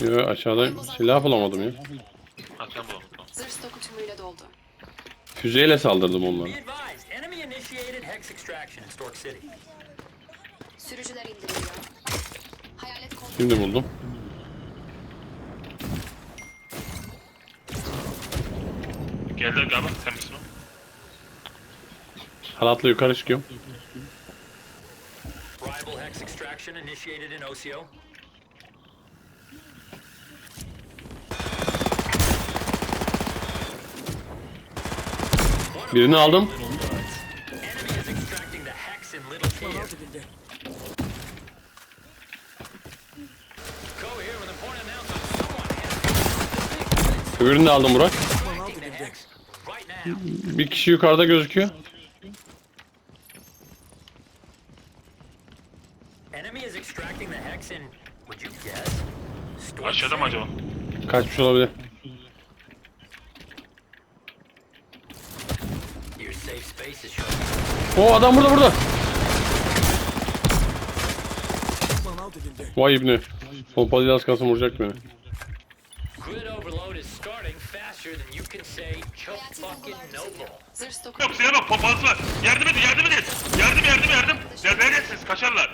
Yo aşağıda silah bulamadım ya. Ha sen bulalım tamam. Zırh stoku tümüyle doldu. Füzeyle saldırdım onlara. Be advised, enemy initiated hex extraction in Stork City. Sürücüler indiriliyor. Hayalet kontrol. Şimdi buldum. Geldi galiba sen misin o? Halatla yukarı çıkıyorum. Rival hex extraction initiated in OCO. Birini aldım. Enemy is extracting the hex in Little Kiev. Go here with a point announcement. Someone Öbürünü de aldım Burak. Bir kişi yukarıda gözüküyor. Aşağıda mı acaba? Kaçmış olabilir. Your safe space is showing. O adam burada burada. Vay ibni. Pompalıyla az kalsın vuracak beni. Yok yok pompalısı var. Yardım edin yardım edin. Yardım yardım yardım. Yardım edersiniz kaçarlar.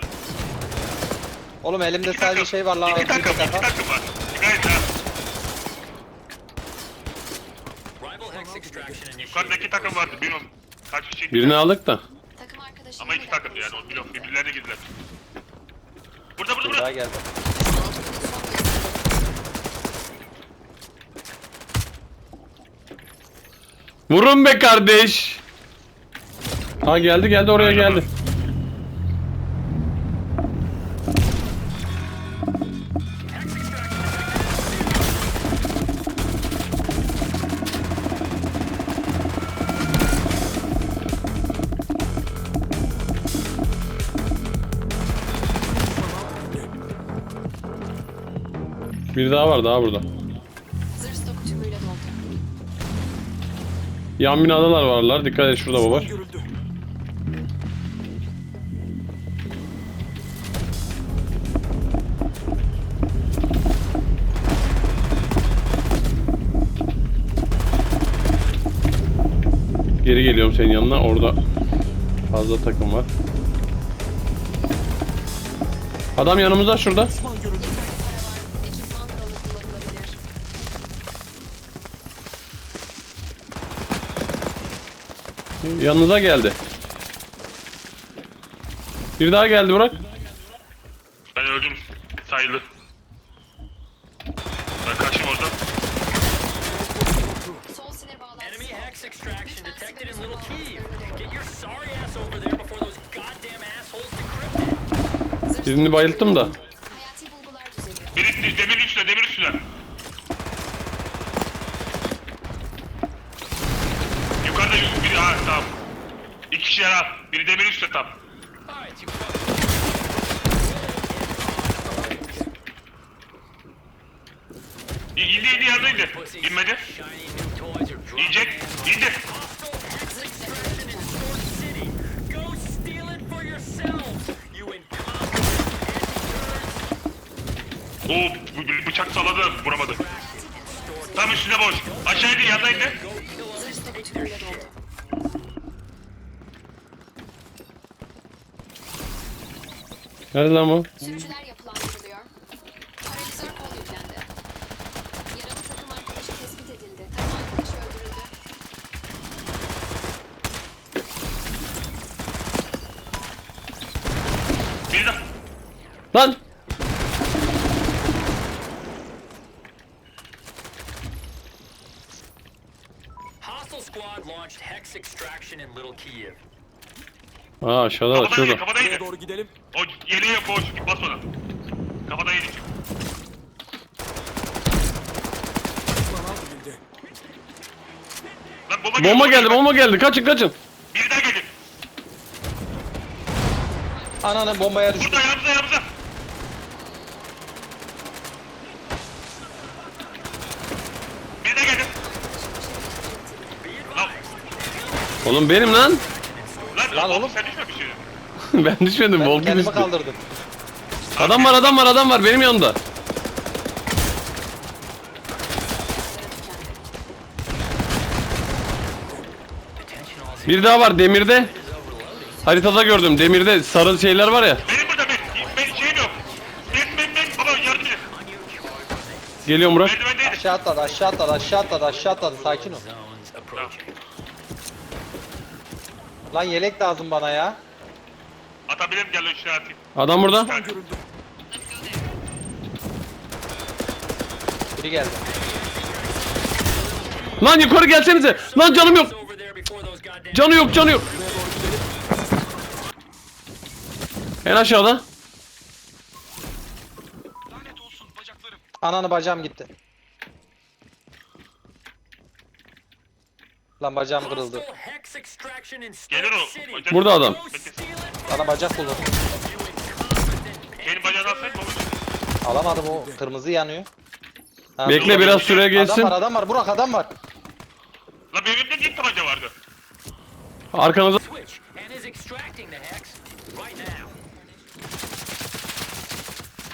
Oğlum elimde İki sadece takım. şey var lan. İki bir takım iki takım var. Dikkat edin ha. Rival hex extraction Yukarıda iki initiated. takım vardı. Bilmiyorum kaç kişi. Birini aldık da. takım arkadaşının Ama iki takım yani. O blok birbirlerine girdiler. Burada burada Bir daha burada. geldi. Vurun be kardeş. Ha geldi geldi oraya geldi. Bir daha var daha burada. Zırh stoku tümüyle doldu. Yan binadalar varlar. Dikkat et şurada baba. Geri geliyorum senin yanına. Orada fazla takım var. Adam yanımızda şurada. Kralı Yanınıza geldi. Bir daha geldi Burak. Ben öldüm. Sayılı. Ben kaçayım oradan. Sol sinir bağlantısı. Enemy hex extraction detected in Little Kiev. Get your sorry ass over there before those goddamn assholes decrypt it. Zırh Birini bayılttım da. Hayati bulgular düzeliyor. Biri demir üstüne demir üstüne. Yukarıda yüz- biri ha tamam. İki kişiler ha. Biri demir üstüne tam. İ- İndi indi yardım indi. İnmedi. İnecek. İndi. Oo bu- bu- bıçak salladı vuramadı. Tam üstüne boş. Aşağı indi yanına indi. Nerede lan bu? Sürücüler yapılandırılıyor. Paralizör kol yüklendi. Yaralı takım arkadaşı tespit edildi. Takım arkadaşı öldürüldü. Bir daha. Lan! Hostile squad launched hex extraction in Little Kiev. Aa aşağıda da Kafada yedi şurada. kafada yedi. doğru gidelim. O yeleği yok boş. Bas ona. Kafada yedi. Düşman. Lan bomba geldi. Bomba geldi bomba geldi kaçın kaçın. Bir daha geldi. Ananın bombaya düştü. Burada yanımıza yanımıza. Bir daha geldi. Lan, Oğlum benim lan. Sen, Lan oğlum. Sen düşmemiş şey. ben düşmedim. Ben Volkan kendimi düştü. kaldırdım. Adam var adam var adam var benim yanımda. Bir daha var demirde. Haritada gördüm demirde sarı şeyler var ya. Benim burada benim. Benim şeyim yok. Benim benim benim. Baba yardım edin. Geliyorum Burak. Aşağı atladı aşağı atladı aşağı atladı aşağı atladı sakin ol. Tamam. Lan yelek lazım bana ya. Atabilirim gel şuraya atayım. Adam burada. Görüldü. Biri geldi. Lan yukarı gelsenize. Lan canım yok. Canı yok canı yok. En aşağıda. Ananı bacağım gitti. Lan bacağım kırıldı. Gelir o. Bacak- Burada adam. Bana bacak bulun. Senin bacağını baba. Alamadım o kırmızı yanıyor. Ha, Bekle dur. biraz süre geçsin. Adam var adam var Burak adam var. La benim elimde niye tabanca vardı? Arkanıza. switch and is extracting the hex right now.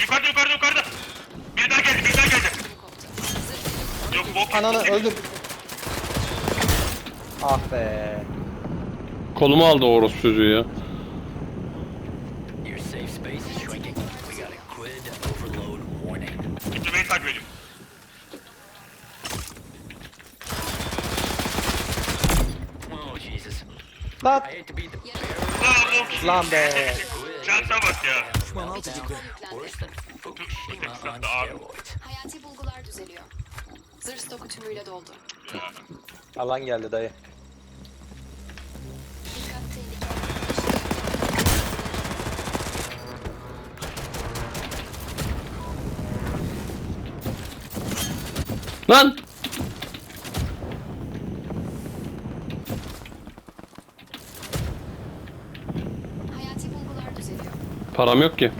Yukarıda yukarıda yukarıda. Bir daha geldi bir daha geldi. Yok bok. Ananı öldür. Ah be. Kolumu aldı orospu çocuğu ya. Your safe space is shrinking. We got a grid overload warning. Gitti beni takip ediyor. Oh Jesus. Lan. I hate to be the. Lan be. Şansa bak ya. Düşman alt edildi. worst than Fukushima on steroids. Hayati bulgular düzeliyor. Zırh stoku tümüyle doldu. Alan geldi dayı. Lan. Hayati bulgular düzeliyor. Param yok ki.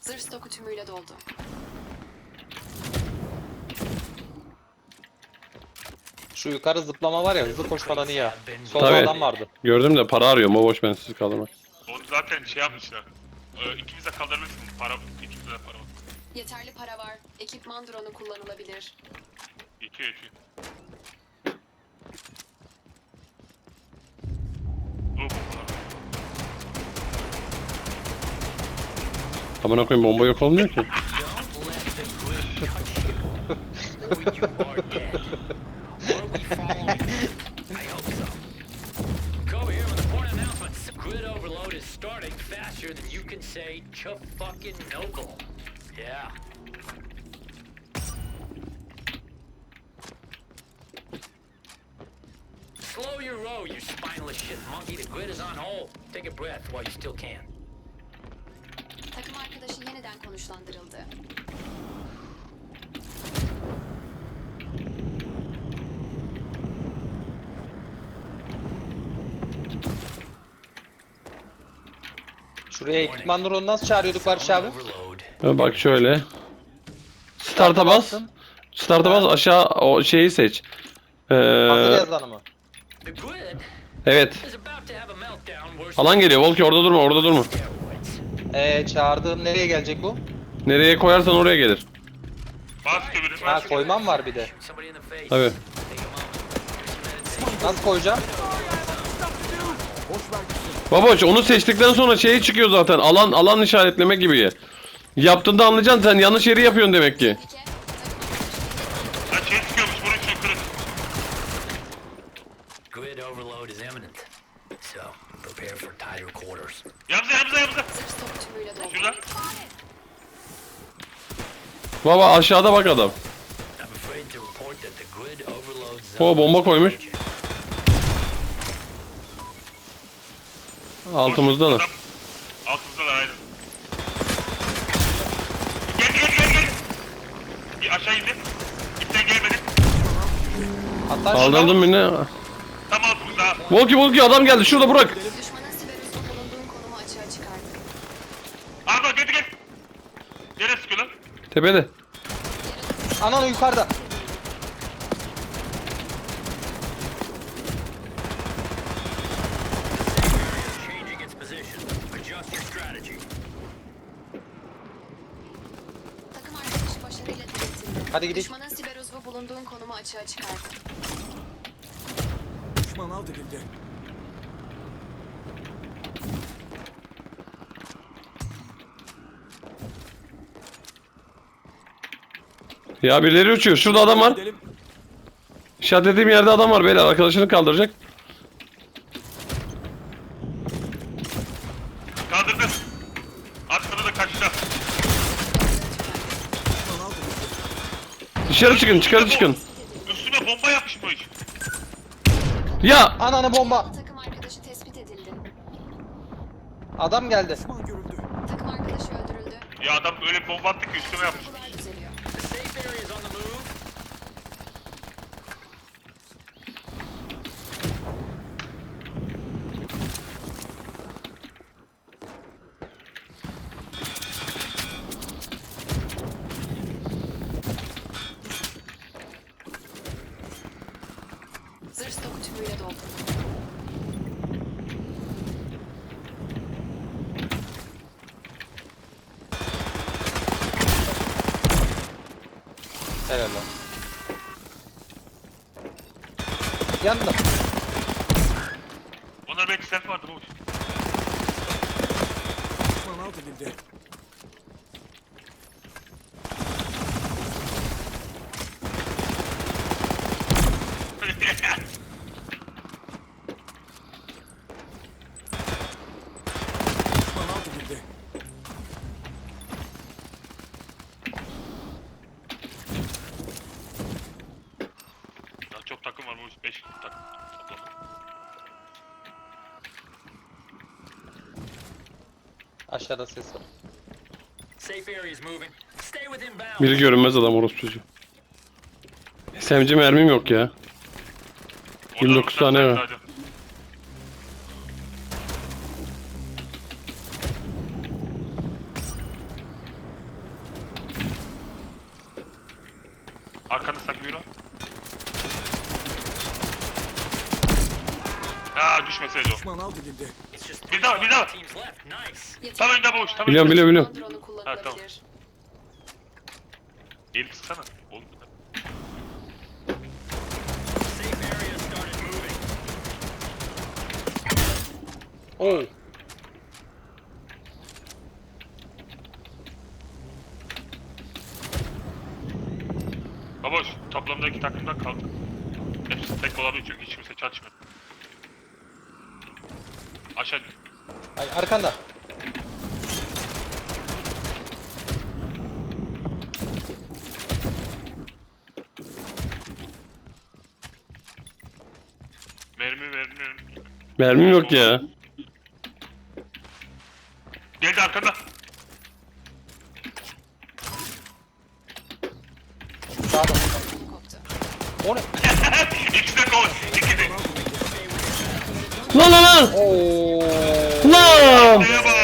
Zırh stoku tümüyle doldu. Şu yukarı zıplama var ya hızlı koş falan iyi ya. Solda Tabii. adam vardı. Gördüm de para arıyorum. O boş ben sizi kaldırmak. Onu zaten şey yapmışlar. Ee, ikimiz de kaldırmışsın. Para, ikimiz de para var. Yeterli para var. Ekipman drone'u kullanılabilir. Yetiyor yetiyor. Oh, Amına koyayım bomba yok olmuyor ki. Don't let the grid touch you, or you are dead. Fucking noble. Yeah. Slow your row, you spineless shit monkey. The grid is on hold. Take a breath while you still can. Takım arkadaşı yeniden konuşlandırıldı. Şuraya ekipman drone'u nasıl çağırıyorduk Barış abi? Ha, Bak şöyle. Start'a bas. Start'a bas aşağı o şeyi seç. Ee, mı? Evet. Alan geliyor. Volki orada durma orada durma. Ee çağırdığım nereye gelecek bu? Nereye koyarsan oraya gelir. Bas kömürü. Ha koymam var bir de. Tabii. Nasıl koyacağım? Baboş onu seçtikten sonra şey çıkıyor zaten. Alan alan işaretleme gibi. Yaptığında anlayacaksın sen yanlış yeri yapıyorsun demek ki. Tehlike. Takım arkadaşı Ha şey çıkıyormuş bunun için kırık. Grid overload is imminent. So, prepare for tighter quarters. Yamza yamza yamza. zırh stoku tümüyle doldu. Şurada. Baba aşağıda bak adam. I'm afraid to report that the grid overload zone O bomba koymuş. Approaching. Altımızda da. Adam. Altımızda da aynen. Gel gel gel gel. Bir aşağı indi. İpten gelmedi. Hatta Kaldırdım beni. Tam altımızda. Volki Volki adam geldi şurada bırak. Düşmanın siberüstü bulunduğun konumu açığa çıkardı. Arda gel gel. Nereye sıkıyor lan? Tepede. Anan yukarıda. Adjust your strategy. Takım arkadaşı başarıyla diriltildi. Hadi gidelim. Düşmanın siber uzvu bulunduğun konumu açığa çıkardı. Düşman alt edildi. Ya birileri uçuyor. Şurada adam var. Gidelim. İşaretlediğim yerde adam var beyler. Arkadaşını kaldıracak. Dışarı çıkın, çıkarı çıkın. Üstüme bomba yapışmış. Ya! Ananı bomba. Takım arkadaşı tespit edildi. Adam geldi. Takım arkadaşı öldürüldü. Ya adam öyle bomba attı ki üstüme yapışmış. Kular düzeliyor. The safe area is on the move. Zırh stoku tümüyle doldu. Helal lan. Yandı. Onlar belki self vardı bu. Alt edildi. Düşman alt edildi. Daha çok takım var bu 5 takım toplamda. Aşağıda ses var. Safe area is moving. Stay within bounds. Biri görünmez adam orospu çocuğu. SMG mermim yok ya. Orada 29 Ruslar tane var. Arkanda saklı yürü. Ya düşmeseydi o. Düşman alt edildi. Bir daha, bir daha. teams left. Nice. Tam önünde boş, tam Biliyorum önünde. biliyorum biliyorum. Ha, tamam. Elini sıksana. Oğlum. Started moving. Oo. Baboş, toplamdaki takımdan kaldı. Hepsi tek olabilir çünkü hiç kimse çalışmıyor. Aşağı Ay arkanda. mermi mermi. Mermim yok ya. Geldi arkanda. Sağda. O ne? İkisi de gol. İkisi de. Lan lan lan! Oo. Lan! Neye bak.